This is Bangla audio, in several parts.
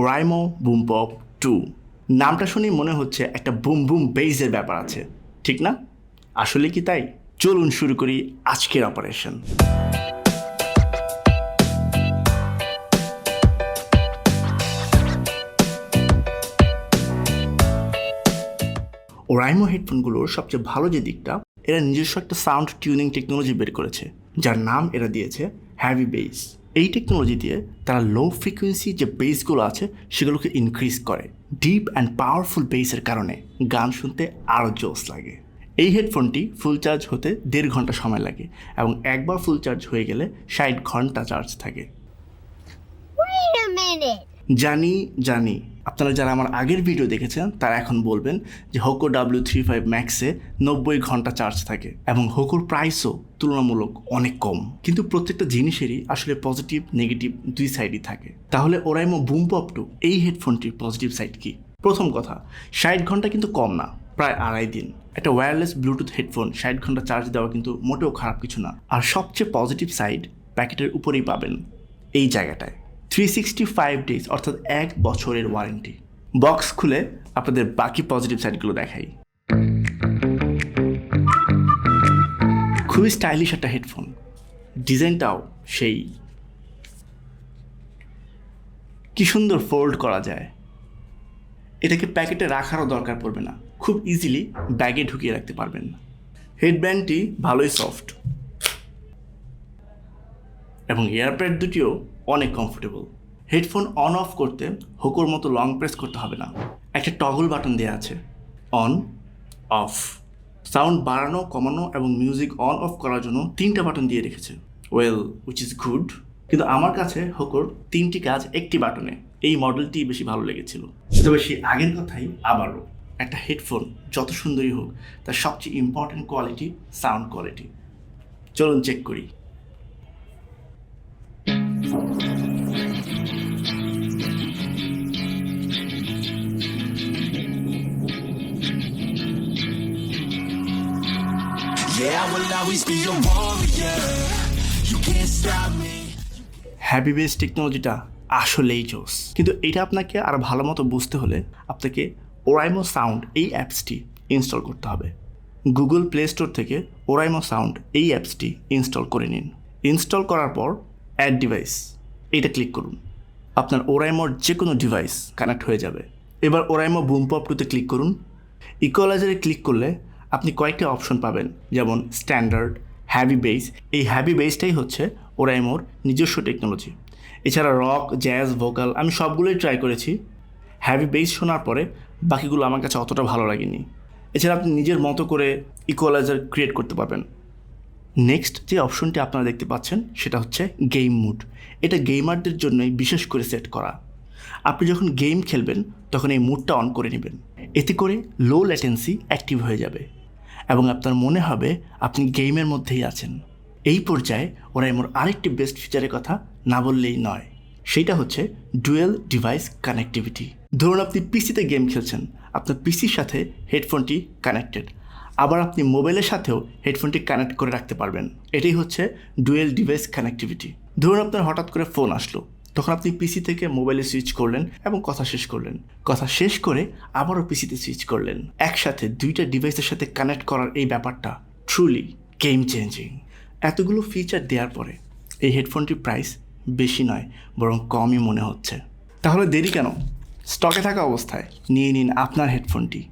ওরাইমো বুম পপ টু নামটা শুনেই মনে হচ্ছে একটা বুম বুম বেইজের ব্যাপার আছে, ঠিক না? আসলে কি তাই? চলুন শুরু করি আজকের অপারেশন ওরাইমো হেডফোনগুলোর সবচেয়ে ভালো যে দিকটা, এরা নিজস্ব একটা সাউন্ড টিউনিং টেকনোলজি বের করেছে, যার নাম এরা দিয়েছে হ্যাভি বেস এই টেকনোলজি দিয়ে তারা লো ফ্রিকোয়েন্সি যে বেসগুলো আছে, সেগুলোকে ইনক্রিজ করে। ডিপ অ্যান্ড পাওয়ারফুল বেসের কারণে গান শুনতে আরও জোস লাগে। এই হেডফোনটি ফুল চার্জ হতে দেড় ঘণ্টা সময় লাগে এবং একবার ফুল চার্জ হয়ে গেলে ষাট ঘণ্টা চার্জ থাকে। Wait a minute. জানি জানি। আপনারা যারা আমার আগের ভিডিও দেখেছেন, তারা এখন বলবেন যে হোকো ডাব্লিউ থ্রি ফাইভ ম্যাক্সে নব্বই ঘণ্টা চার্জ থাকে এবং হোকোর প্রাইসও তুলনামূলক অনেক কম। কিন্তু প্রত্যেকটা জিনিসেরই আসলে পজিটিভ নেগেটিভ দুই সাইডই থাকে। তাহলে ওরাইমো বুম পপ টু এই হেডফোনটির পজিটিভ সাইড কি? প্রথম কথা, ষাট ঘণ্টা কিন্তু কম না, প্রায় আড়াই দিন। একটা ওয়্যারলেস ব্লুটুথ হেডফোন ষাট ঘণ্টা চার্জ দেওয়া কিন্তু মোটেও খারাপ কিছু না। আর সবচেয়ে পজিটিভ সাইড প্যাকেটের উপরেই পাবেন, এই জায়গাটায়। থ্রি সিক্সটি ফাইভ ডেজ অর্থাৎ এক বছরের ওয়ারেন্টি বক্স খুলে আপনাদের বাকি পজিটিভ সাইডগুলো দেখাই। খুবই স্টাইলিশ একটা হেডফোন ডিজাইনটাও সেই। কি সুন্দর ফোল্ড করা যায়। এটাকে প্যাকেটে রাখারও দরকার পড়বে না। খুব ইজিলি ব্যাগে ঢুকিয়ে রাখতে পারবেন না। হেডব্যান্ডটি ভালোই সফট এবং এয়ারপ্যাড দুটিও অনেক কমফোর্টেবল হেডফোন অন অফ করতে হোকোর মতো লং প্রেস করতে হবে না। একটা টগল বাটন দেওয়া আছে। অন অফ সাউন্ড বাড়ানো, কমানো এবং মিউজিক অন অফ করার জন্য তিনটা বাটন দিয়ে রেখেছে। ওয়েল উইচ ইজ গুড কিন্তু আমার কাছে হোকোর তিনটি কাজ একটি বাটনে এই মডেলটি বেশি ভালো লেগেছিল। তবে সেই আগের কথাই আবারও। একটা হেডফোন যত সুন্দরই হোক, তার সবচেয়ে ইম্পর্ট্যান্ট কোয়ালিটি সাউন্ড কোয়ালিটি চলুন চেক করি। হ্যাপি বেস টেকনোলজিটা আসলেই জোস। কিন্তু এটা আপনাকে আর ভালো মতো বুঝতে হলে আপনাকে ওরাইমো সাউন্ড এই অ্যাপসটি ইনস্টল করতে হবে। গুগল প্লে স্টোর থেকে ওরাইমো সাউন্ড এই অ্যাপসটি ইনস্টল করে নিন। ইনস্টল করার পর অ্যাড ডিভাইস এটা ক্লিক করুন। আপনার ওরাইমোর যে কোনো ডিভাইস কানেক্ট হয়ে যাবে। এবার ওরাইমো বুম পপ টুতে ক্লিক করুন। ইকোলাইজারে ক্লিক করলে আপনি কয়েকটা অপশন পাবেন, যেমন স্ট্যান্ডার্ড হ্যাভি বেস এই হ্যাভি বেসটাই হচ্ছে ওরাইমোর নিজস্ব টেকনোলজি এছাড়া রক জ্যাজ ভোকাল আমি সবগুলোই ট্রাই করেছি। হ্যাভি বেস শোনার পরে বাকিগুলো আমার কাছে অতটা ভালো লাগেনি। এছাড়া আপনি নিজের মতো করে ইকুয়ালাইজার ক্রিয়েট করতে পারবেন। নেক্সট যে অপশনটি আপনারা দেখতে পাচ্ছেন, সেটা হচ্ছে গেম মুড এটা গেমারদের জন্যই বিশেষ করে সেট করা। আপনি যখন গেম খেলবেন, তখন এই মুডটা অন করে নেবেন। এতে করে লো ল্যাটেন্সি অ্যাক্টিভ হয়ে যাবে। এবং আপনার মনে হবে আপনি গেমের মধ্যেই আছেন। এই পর্যায়ে ওরা এমন আরেকটি বেস্ট ফিচারের কথা না বললেই নয়। সেইটা হচ্ছে ডুয়েল ডিভাইস কানেক্টিভিটি। ধরুন আপনি পিসিতে গেম খেলছেন, আপনার পিসির সাথে হেডফোনটি কানেক্টেড। আবার আপনি মোবাইলের সাথেও হেডফোনটি কানেক্ট করে রাখতে পারবেন। এটাই হচ্ছে ডুয়েল ডিভাইস কানেক্টিভিটি। ধরুন আপনার হঠাৎ করে ফোন আসলো তখন আপনি পিসি থেকে মোবাইলে সুইচ করলেন এবং কথা শেষ করলেন। কথা শেষ করে আবারও পিসিতে সুইচ করলেন। একসাথে দুইটা ডিভাইসের সাথে কানেক্ট করার এই ব্যাপারটা ট্রুলি গেম চেঞ্জিং এতগুলো ফিচার দেওয়ার পরে এই হেডফোনটির প্রাইস বেশি নয়, বরং কমই মনে হচ্ছে। তাহলে দেরি কেন? স্টকে থাকা অবস্থায় নিয়ে নিন আপনার হেডফোনটি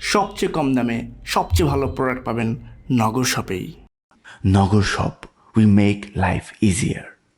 সবচেয়ে কম দামে সবচেয়ে ভালো প্রোডাক্ট পাবেন Nagar শপেই Nagar shop we make life easier